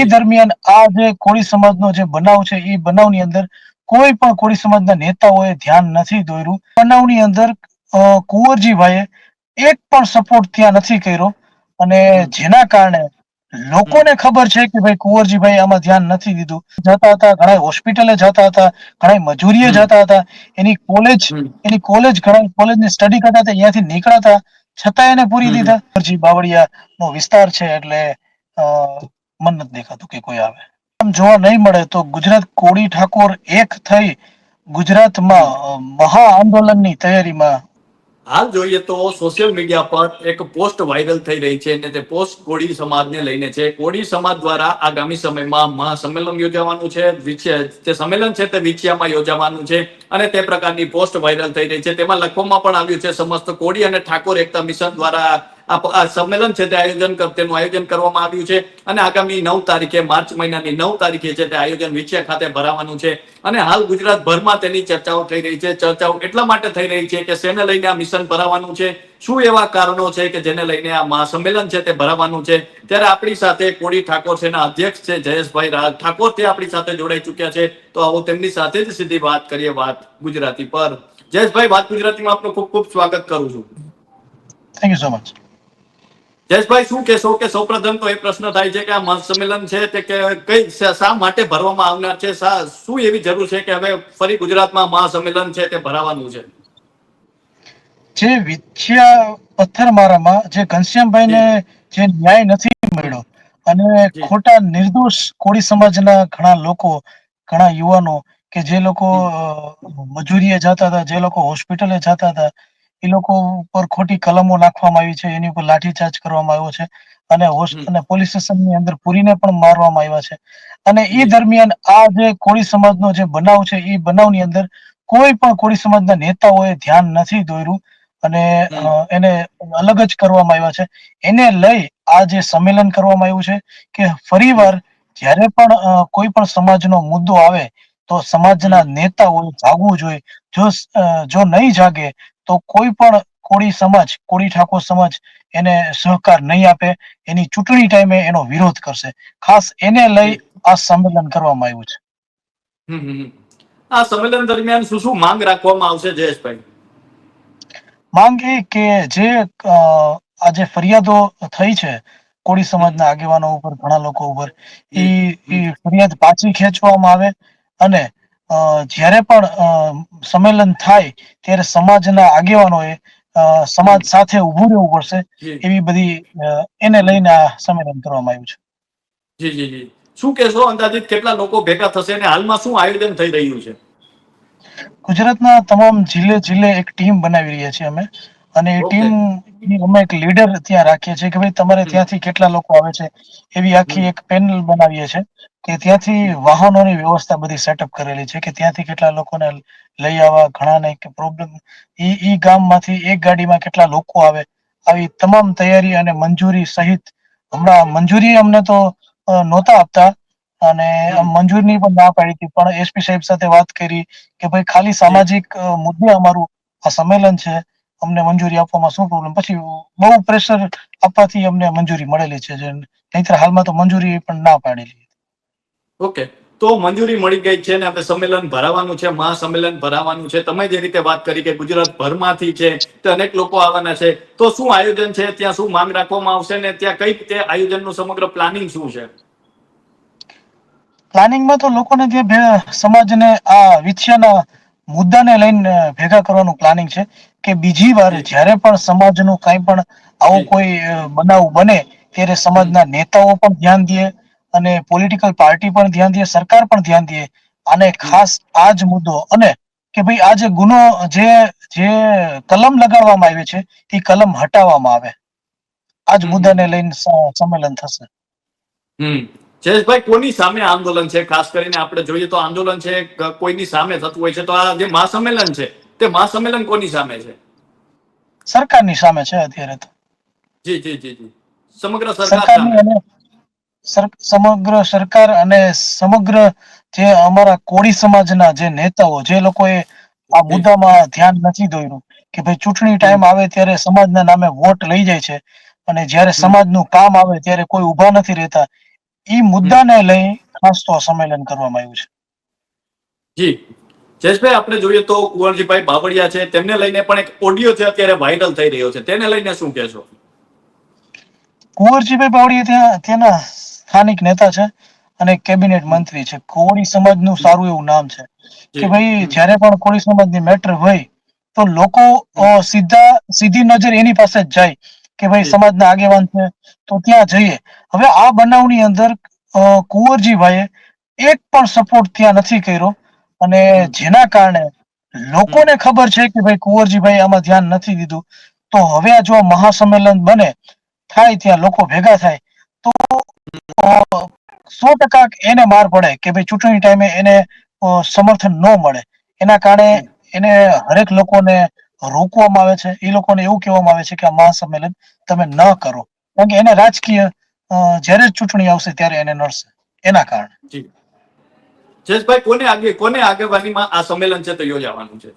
એ દરમિયાન આ જે કોળી સમાજનો જે બનાવ છે એ બનાવની અંદર કોઈ પણ કોળી સમાજના નેતાઓએ ધ્યાન નથી દોર્યું. બનાવની અંદર કુંવરજીભાઈએ એક પણ સપોર્ટ ત્યાં નથી કર્યો. અને જેના કારણે લોકોને ખબર છે કે ભાઈ કુંવરજીભાઈ આમાં ધ્યાન નથી દીધું. જતા હતા ઘણા હોસ્પિટલે જતા હતા ઘણા મજૂરીએ જતા હતા. એની કોલેજ એની કોલેજ ઘણા કોલેજની સ્ટડી કરતા હતા અહીંયાથી નીકળાતા છતાં એને પૂરી દીધા. કુંવરજી બાવળિયા નો વિસ્તાર છે એટલે મન નથી દેખાતું કે કોઈ આવે. આમ જોવા નહીં મળે તો ગુજરાત કોળી ઠાકોર એક થઈ ગુજરાતમાં મહા આંદોલનની તૈયારીમાં. હાલ જોઈએ તો સોશિયલ મીડિયા પર એક પોસ્ટ વાયરલ થઈ રહી છે અને તે પોસ્ટ કોળી સમાજને લઈને છે. કોળી સમાજ દ્વારા આગામી સમયમાં મહાસંમેલન યોજાવાનું છે તે સંમેલન છે તે વિછિયામાં યોજાવાનું છે અને તે પ્રકારની પોસ્ટ વાયરલ થઈ રહી છે. તેમાં લખવામાં પણ આવ્યું છે, સમસ્ત કોળી અને ઠાકોર એકતા મિશન દ્વારા આ સંમેલન છે તે આયોજન તેનું આયોજન કરવામાં આવ્યું છે અને આગામી નવ તારીખે, માર્ચ મહિનાની નવ તારીખે છે તે આયોજન વિછિયા ખાતે ભરાવાનું છે. અને હાલ ગુજરાતભરમાં તેની ચર્ચાઓ થઈ રહી છે. ચર્ચાઓ એટલા માટે થઈ રહી છે કે શેને લઈને આ મિશન ભરાવાનું છે. શું એવા કારણો છે કે જેને લઈને આ મહાસંમેલન છે તે ભરાવાનું છે? ત્યારે આપણી સાથે કોડી ઠાકોર સેના અધ્યક્ષ છે જયેશભાઈ ઠાકોર તે આપણી સાથે જોડાઈ ચુક્યા છે. તો આવો તેમની સાથે જ સીધી વાત કરીએ વાત ગુજરાતી પર. જયેશભાઈ, વાત ગુજરાતીમાં આપનું ખૂબ ખૂબ સ્વાગત કરું છું. Thank you so much Jayeshbhai શું કહેશો કે સૌપ્રથમ તો એ પ્રશ્ન થાય છે કે આ મહાસંમેલન છે તે કે કઈ શા માટે ભરવામાં આવનાર છે? શું એવી જરૂર છે કે હવે ફરી ગુજરાતમાં મહાસંમેલન છે તે ભરાવાનું છે? જે વિછ્યા પથ્થર મારામાં જે ઘનશ્યામભાઈને જે. ન્યાય નથી મળ્યો અને ખોટા નિર્દોષ કોળી સમાજના ઘણા લોકો ઘણા યુવાનો કે જે લોકો મજૂરીએ જતા હતા જે લોકો હોસ્પિટલે જતા હતા એ લોકો ઉપર ખોટી કલમો નાખવામાં આવી છે એની ઉપર લાઠીચાર્જ કરવામાં આવ્યો છે અને હોસ્ટ અને પોલીસ સ્ટેશનની અંદર પૂરીને પણ મારવામાં આવ્યા છે. અને એ દરમિયાન આ જે કોળી સમાજનો જે બનાવ છે એ બનાવની અંદર કોઈ પણ કોળી સમાજના નેતાઓએ ધ્યાન નથી દોર્યું અને એને અલગ જ કરવામાં આવ્યા છે. એને લઈ આ જે સંમેલન કરવામાં આવ્યું છે કે ફરીવાર જ્યારે પણ કોઈ પણ સમાજનો મુદ્દો આવે તો સમાજના નેતાઓએ જાગવું જોઈએ. જો જો નહીં જાગે તો કોઈ પણ કોળી સમાજ કોળી ઠાકોર સમાજ એને સહકાર નહીં આપે એની ચૂંટણી ટાઈમે એનો વિરોધ કરશે. ખાસ એને લઈ આ સંમેલન કરવામાં આવ્યું છે. આ સંમેલન દરમિયાન શું શું માંગ રાખવામાં આવશે જયેશભાઈ? માંગ એ કે જે આજે આ જે ફરિયાદો થઈ છે કોળી સમાજના આગેવાનો ઉપર ઘણા લોકો ઉપર એ ફરિયાદ પાછી ખેંચવામાં આવે અને જ્યારે પણ સંમેલન થાય ત્યારે સમાજના આગેવાનોએ સમાજ સાથે ઊભું રહેવું પડશે એવી બધી એને લઈને આ સંમેલન કરવામાં આવ્યું છે. જી જી જી. શું કહેશો? અંદાજિત કેટલા લોકો ભેગા થશે અને હાલમાં શું આયોજન થઈ રહ્યું છે? ગુજરાતના તમામ જિલ્લે જિલ્લે એક ટીમ બનાવી રહ્યા છીએ અમે. અને એ ટીમ અમે એક લીડર ત્યાં રાખીએ છીએ કે ભાઈ તમારે ત્યાંથી કેટલા લોકો આવે છે એવી આખી એક પેનલ બનાવીએ છીએ કે ત્યાંથી વાહનોની વ્યવસ્થા બધી સેટઅપ કરેલી છે કે ત્યાંથી કેટલા લોકોને લઈ આવવા ઘણાને કે પ્રોબ્લેમ ઈ ઈ ગામમાંથી એક ગાડીમાં કેટલા લોકો આવે આવી તમામ તૈયારી અને મંજૂરી સહિત હમણાં મંજૂરી અમને તો નહોતા આપતા અને મંજૂરી મંજૂરની પણ ના પાડી હતી. પણ એસપી સાહેબ સાથે વાત કરી કે ભાઈ ખાલી સામાજિક મુદ્દે અમારું આ સંમેલન છે અમને મંજૂરી આપવામાં શું પ્રોબ્લેમ પછી બહુ પ્રેશર આપવાથી અમને મંજૂરી મળેલી છે જે નહીંતર હાલમાં તો મંજૂરી પણ ના પાડેલી. ઓકે તો મંજૂરી મળી ગઈ છે ને આપણે સંમેલન ભરાવાનું છે મહાસંમેલન ભરાવાનું છે. તમે જે રીતે વાત કરી કે ગુજરાત ભરમાંથી છે તે અનેક લોકો આવવાના છે. તો શું આયોજન છે? ત્યાં શું માંગ રાખવામાં આવશે ને ત્યાં કઈ રીતે આયોજનનું સમગ્ર પ્લાનિંગ શું છે? પ્લાનિંગમાં તો લોકોને જે સમાજને આ વિછિયાના મુદ્દાને લઈને ભેગા કરવાનું પ્લાનિંગ છે કે બીજી વાર જ્યારે પણ સમાજનું કાંઈ પણ આવું કોઈ બનાવ બને ત્યારે સમાજના નેતાઓ પણ ધ્યાન દે અને પોલિટિકલ પાર્ટી પણ ધ્યાન દે સરકાર પણ ધ્યાન દે. અને ખાસ આ જ મુદ્દો અને કે ભાઈ આ જે ગુનો જે જે કલમ લગાડવામાં આવે છે એ કલમ હટાવવામાં આવે. આ જ મુદ્દાને લઈને સંમેલન થશે. હમ. જયેશભાઈ કોની સામે આંદોલન છે? ખાસ કરીને આપણે જોઈએ તો આંદોલન છે કોઈની સામે થતું હોય છે? તો આ જે મહાસંમેલન છે તે મહાસંમેલન કોની સામે છે? સરકારની સામે છે અત્યારે તો. જી જી જી જી. સમગ્ર સરકાર સમગ્ર સરકાર અને સમગ્ર જે અમારા કોળી સમાજના જે નેતાઓ જે લોકોએ આ. મુદ્દામાં ધ્યાન નથી દોર્યું કે ભાઈ ચૂંટણી ટાઈમ આવે ત્યારે સમાજના નામે વોટ લઈ જાય છે અને જ્યારે સમાજનું કામ આવે ત્યારે કોઈ ઊભા નથી રહેતા ઈ મુદ્દાને લઈ ખાસ તો સંમેલન કરવામાં આવ્યું છે. જી. જયેશભાઈ આપણે જોઈએ તો કુંવરજીભાઈ બાવળિયા છે. તેમને લઈને પણ એક ઓડિયો છે અત્યારે વાયરલ થઈ રહ્યો છે. તેને લઈને શું કહેશો? કુંવરજીભાઈ બાવળીયા ત્યાં ત્યાંના સ્થાનિક નેતા છે અને કેબિનેટ મંત્રી છે. કોળી સમાજનું સારું એવું નામ છે. કે ભાઈ જ્યારે પણ કોળી સમાજની મેટર હોય તો લોકો સીધા સીધી નજર એની પાસે જ જાય. કે ભાઈ સમાજના આગેવાન છે તો ત્યાં જઈએ. હવે આ બનાવની અંદર કુંવરજીભાઈએ એક પણ સપોર્ટ ત્યાં નથી કર્યો. અને જેના કારણે લોકોને ખબર છે કે ભાઈ કુંવરજીભાઈ આમાં ધ્યાન નથી દીધું તો હવે આ જો મહાસંમેલન બને થાય ત્યાં લોકો ભેગા થાય તો સો ટકા એને માર પડે કે ભાઈ ચૂંટણી ટાઈમે એને સમર્થન ન મળે. એના કારણે એને હરેક લોકોને રોકવામાં આવે છે. એ લોકોને એવું કહેવામાં આવે છે કે આ મહાસંમેલન તમે ન કરો. કારણ કે એને રાજકીય જ્યારે ચૂંટણી આવશે ત્યારે એને નડશે. એના કારણે. જયેશભાઈ કોને આગે કોને આગેવાનીમાં આ સંમેલન છે તે યોજાવાનું છે?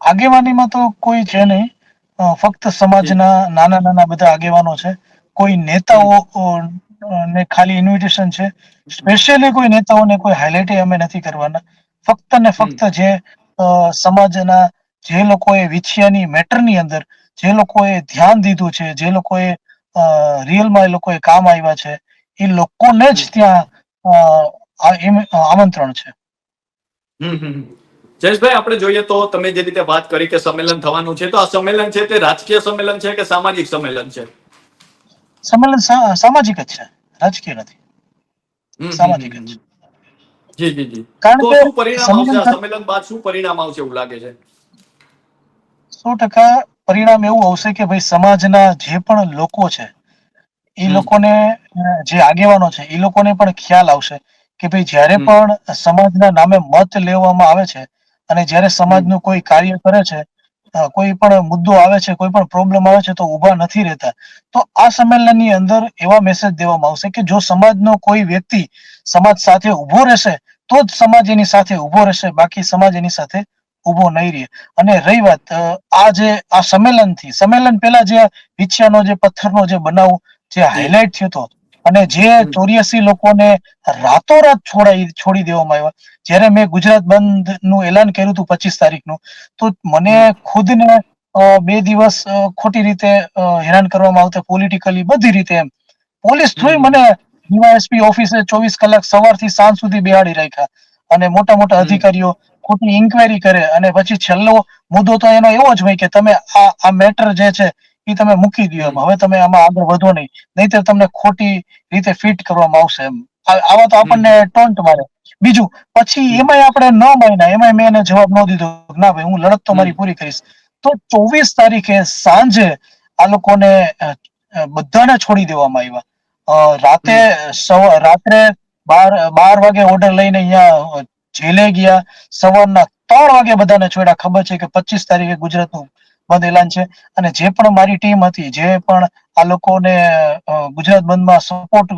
આગેવાનીમાં તો કોઈ છે નહીં. ફક્ત સમાજના નાના નાના બધા આગેવાનો છે. કોઈ નેતાઓ ને ખાલી ઇન્વિટેશન છે. સ્પેશિયલી કોઈ નેતાઓને કોઈ હાઇલાઇટ અમે નથી કરવાના. ફક્ત ને ફક્ત જે. સમાજના જે લોકોએ વિછિયાની મેટરની અંદર જે લોકોએ ધ્યાન દીધું છે જે લોકોએ રિયલમાં એ લોકોએ કામ આવ્યા છે એ લોકોને જ ત્યાં આમંત્રણ છે. જયેશભાઈ આપણે જોઈએ તો તમે જે રીતે વાત કરી કે સંમેલન થવાનું છે તો આ સંમેલન છે તે રાજકીય સંમેલન છે કે સામાજિક સંમેલન છે? સંમેલન સામાજિક જ છે. રાજકીય નથી. સામાજિક જ. છે. જી જી જી. કારણ કે પરિણામ આવશે? સંમેલન બાદ શું પરિણામ આવશે એવું લાગે છે? સો ટકા પરિણામ એવું આવશે કે ભાઈ સમાજના જે પણ લોકો છે એ લોકોને જે આગેવાનો છે એ લોકોને પણ ખ્યાલ આવશે કે ભાઈ જ્યારે પણ સમાજના નામે મત લેવામાં આવે છે અને જ્યારે સમાજનું કોઈ કાર્ય કરે છે કોઈ પણ મુદ્દો આવે છે કોઈ પણ પ્રોબ્લેમ આવે છે તો ઊભા નથી રહેતા તો આ સંમેલનની અંદર એવા મેસેજ દેવામાં આવશે કે જો સમાજનો કોઈ વ્યક્તિ સમાજ સાથે ઊભો રહેશે તો જ સમાજ એની સાથે ઊભો રહેશે બાકી સમાજ એની સાથે ઊભો નહીં રહે. અને રહી વાત આ જે આ સંમેલનથી સંમેલન પહેલા જે વિછિયાનો જે પથ્થરનો જે બનાવ જે હાઇલાઇટ થયો હતો અને જે ચોર્યાસી લોકોને રાતોરાત છોડાઈ છોડી દેવામાં આવ્યા. જ્યારે મેં ગુજરાત બંધનું એલાન કર્યું હતું પચીસ તારીખનું તો મને. ખુદને બે દિવસ ખોટી રીતે હેરાન કરવામાં આવતા પોલિટિકલી બધી રીતે એમ. પોલીસ થ્રુ મને ડીવાયએસપી ઓફિસે ચોવીસ કલાક સવારથી સાંજ સુધી બેહાડી રાખ્યા. અને મોટા મોટા અધિકારીઓ ખોટી ઇન્કવાયરી કરે અને પછી છેલ્લો મુદ્દો તો એનો એવો જ હોય કે તમે આ આ મેટર જે છે એ તમે મૂકી દો એમ. હવે તમે આમાં આગળ વધો નહીં. નહીતર તમને ખોટી રીતે ફિટ કરવામાં આવશે એમ. આવા તો આપણને ટોન્ટ મારે. બીજું, પછી એમાંય આપણે ન માન્યા, એમાંય મેં એને જવાબ ન દીધો ના ભાઈ, હું લડત તો મારી પૂરી કરીશ. તો ચોવીસ તારીખે સાંજે આ લોકોને બધાને છોડી દેવામાં આવ્યા. રાતે રાત્રે બાર બાર વાગે ઓર્ડર લઈને અહીંયા જેલે ગયા. સવારના ત્રણ વાગે બધાને છોડ્યા. ખબર છે કે પચીસ તારીખે ગુજરાતનું બંધ એલાન છે. અને જે પણ મારી ટીમ હતી જે પણ આ લોકોને ગુજરાત બંધમાં સપોર્ટ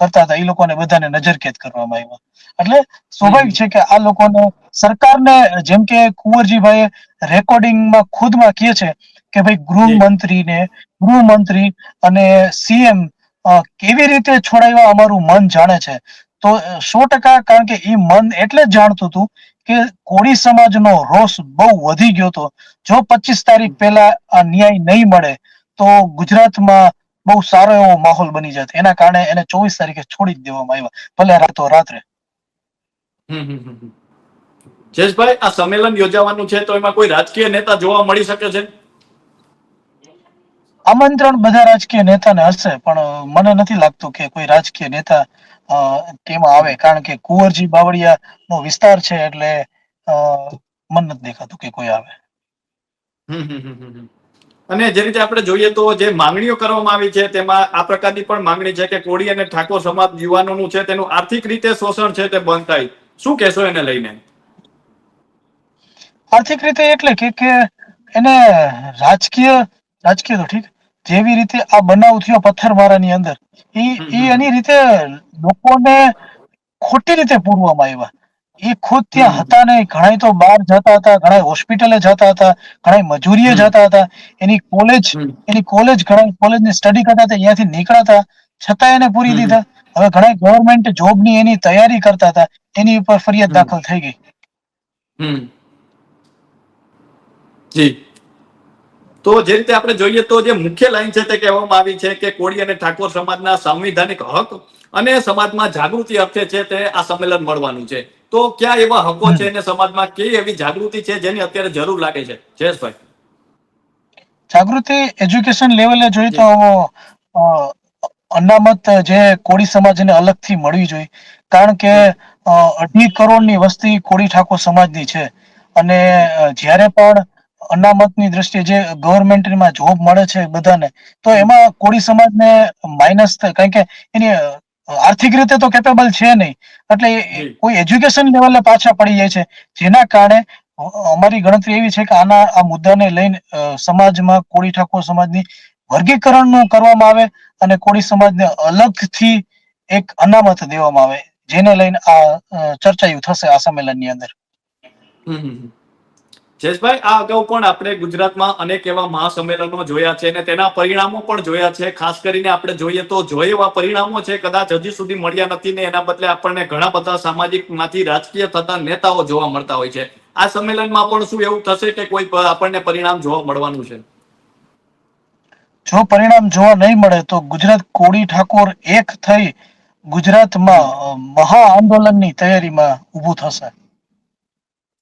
કરતા હતા એ લોકોને બધાને નજરકેદ કરવામાં આવ્યા. એટલે સ્વાભાવિક છે કે આ લોકોને સરકારને જેમ કે કુંવરજીભાઈ રેકોર્ડિંગમાં ખુદમાં કહે છે કે ભાઈ ગૃહમંત્રીને ગૃહમંત્રી અને સીએમ કેવી રીતે છોડાવ્યા અમારું મન જાણે છે. તો સો ટકા, કારણ કે એ મન એટલે જ જાણતું હતું કે કોળી સમાજનો રોષ બહુ વધી ગયો હતો. જો પચીસ તારીખ પહેલા આ ન્યાય નહીં મળે, તો ગુજરાતમાં બહુ સારો એવો માહોલ બની જાય એના કારણે એને ચોવીસ તારીખે છોડી જ દેવામાં આવ્યા. ભલે રાતો રાત્રે. જયેશભાઈ, આ સંમેલન યોજાવાનું છે, તો એમાં કોઈ રાજકીય નેતા જોવા મળી શકે છે? આમંત્રણ બધા રાજકીય નેતાને હશે પણ મને નથી લાગતું કે કોઈ રાજકીય નેતા તેમાં આવે. કારણ કે કુંવરજી બાવળિયા નો વિસ્તાર છે એટલે મને નથી દેખાતું કે કોઈ આવે. અને જે રીતે આપણે જોઈએ તો જે માંગણીઓ કરવામાં આવી છે તેમાં આ પ્રકારની પણ માંગણી છે કે કોળી અને ઠાકોર સમાજ યુવાનોનું છે તેનું આર્થિક રીતે શોષણ છે તે બંધ થાય. શું કહેશો એને લઈને? આર્થિક રીતે એટલે કે કે એને રાજકીય રાજકીય તો ઠીક. જેવી રીતે આ બનાવ થયો પથ્થરમારાની અંદર એ એની રીતે લોકોને ખોટી રીતે પૂરવામાં આવ્યા. એ ખુદ ત્યાં હતા નહીં. ઘણા તો બહાર જતા હતા ઘણા હોસ્પિટલે જતા હતા ઘણા મજૂરીએ જતા હતા. એની કોલેજ એની કોલેજ ઘણા કોલેજની સ્ટડી કરતા હતા અહીંયાથી નીકળતા. છતાં એને પૂરી. દીધા. હવે ઘણા ગવર્મેન્ટ જોબની એની તૈયારી કરતા હતા. એની ઉપર ફરિયાદ દાખલ થઈ ગઈ. હમ. જી. તો જે રીતે આપણે જોઈએ તો જે મુખ્ય લાઈન છે તે કહેવામાં આવી છે કે કોળી અને ઠાકોર સમાજના સાંવિધાનિક હક અને સમાજમાં જાગૃતિ અર્થે છે તે આ સંમેલન મળવાનું છે. તો ક્યાં એવા હકો છે અને સમાજમાં કેવી એવી જાગૃતિ છે જેની અત્યારે જરૂર લાગે છે? જયેશભાઈ. જાગૃતિ એજ્યુકેશન લેવલે જોઈએ તો અનામત જે કોળી સમાજને અલગથી મળવી જોઈએ. કારણ કે અઢી કરોડની વસ્તી કોળી ઠાકોર સમાજની છે. અને જ્યારે પણ અનામતની દ્રષ્ટિએ જે ગવર્મેન્ટમાં જોબ મળે છે બધાને તો એમાં કોળી સમાજને માઇનસ થાય. કારણ કે એની આર્થિક રીતે તો કેપેબલ છે નહીં. એટલે કોઈ એજ્યુકેશન લેવલે પાછા પડી જાય છે. જેના કારણે અમારી ગણતરી એવી છે કે આના આ મુદ્દાને લઈને સમાજમાં કોળી ઠાકોર સમાજની વર્ગીકરણનું કરવામાં આવે અને કોળી સમાજને અલગથી એક અનામત દેવામાં આવે. જેને લઈને આ ચર્ચાયું થશે આ સંમેલનની અંદર. હમ. જયેશભાઈ, આ અગાઉ પણ આપણે ગુજરાતમાં અનેક એવા મહાસંમેલનો જોયા છે અને તેના પરિણામો પણ જોયા છે. ખાસ કરીને આપણે જોઈએ તો જોઈએ એવા પરિણામો છે, કદાચ હજી સુધી મળ્યા નથી ને એના બદલે આપણને ઘણા બધા સામાજિકમાંથી રાજકીય થતા નેતાઓ જોવા મળતા હોય છે. આ સંમેલનમાં પણ શું એવું થશે કે કોઈ આપણને પરિણામ જોવા મળવાનું છે? જો પરિણામ જોવા નહીં મળે તો ગુજરાત કોળી ઠાકોર એક થઈ ગુજરાતમાં મહા આંદોલનની તૈયારીમાં ઊભું થશે.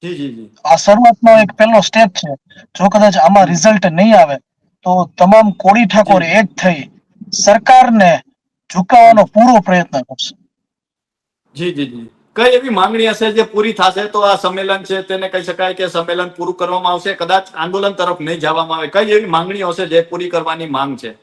આ શરૂઆતનો એક પહેલો સ્ટેપ છે. જો કદાચ આમાં રિઝલ્ટ નહીં આવે તો તમામ કોળી ઠાકોર એક થઈ સરકારને ઝુકાવવાનો પૂરો પ્રયત્ન કરશે. જી જી જી. કઈ એવી માંગણી હશે જે પૂરી થશે તો આ સંમેલન છે તેને કહી શકાય કે સંમેલન પૂરું કરવામાં આવશે. કદાચ આંદોલન તરફ નહીં જવામાં આવે. કઈ એવી માંગણીઓ હશે જે પૂરી કરવાની માંગ છે?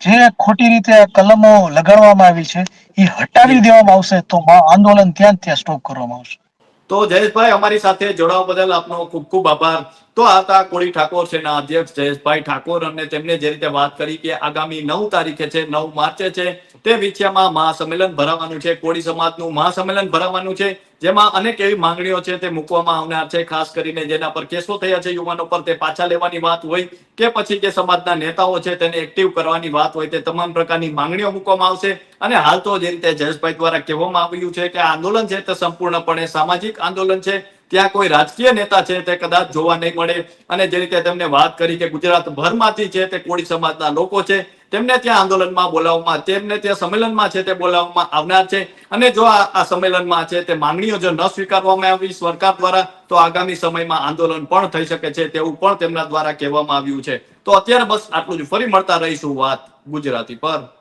જે ખોટી રીતે કલમો લગાડવામાં આવી છે એ હટાવી દેવામાં આવશે તો આંદોલન ત્યાં ત્યાં સ્ટોપ કરવામાં આવશે. તો જયેશભાઈ અમારી સાથે જોડાવા બદલ આપનો ખૂબ ખૂબ આભાર. તો હતા કોળી ઠાકોર સેના અધ્યક્ષ જયેશભાઈ ઠાકોર અને તેમને જે રીતે વાત કરી કે આગામી નવ તારીખે છે, નવ માર્ચે છે, તે વિછિયામાં મહાસંમેલન ભરાવાનું છે, કોળી સમાજનું મહાસંમેલન ભરાવાનું છે, જેમાં અનેક એવી માંગણીઓ છે તે મૂકવામાં આવનાર છે, ખાસ કરીને જેના પર કેસો થયા છે, યુવાનો પર તે પાછા લેવાની વાત હોય કે પછી કે સમાજના નેતાઓ છે તેને એક્ટિવ કરવાની વાત હોય તે તમામ પ્રકારની માંગણીઓ મૂકવામાં આવશે. અને હાલ તો જે રીતે જયેશભાઈ દ્વારા કહેવામાં આવ્યું છે કે આંદોલન છે તે સંપૂર્ણપણે સામાજિક આંદોલન છે. ત્યાં કોઈ રાજકીય નેતા છે તે કદાચ જોવા નહીં મળે. અને જે રીતે તેમને વાત કરી કે ગુજરાત ભરમાંથી છે તે કોળી સમાજના લોકો છે, તેમને ત્યાં આંદોલનમાં બોલાવવામાં, તેમને ત્યાં સંમેલનમાં છે તે બોલાવવામાં આવનાર છે. અને જો આ સંમેલનમાં છે તે માંગણીઓ જો ન સ્વીકારવામાં આવી સરકાર દ્વારા, તો આગામી સમયમાં આંદોલન પણ થઈ શકે છે તેવું પણ તેમના દ્વારા કહેવામાં આવ્યું છે. તો અત્યારે બસ આટલું જ. ફરી મળતા રહીશું વાત ગુજરાતી પર.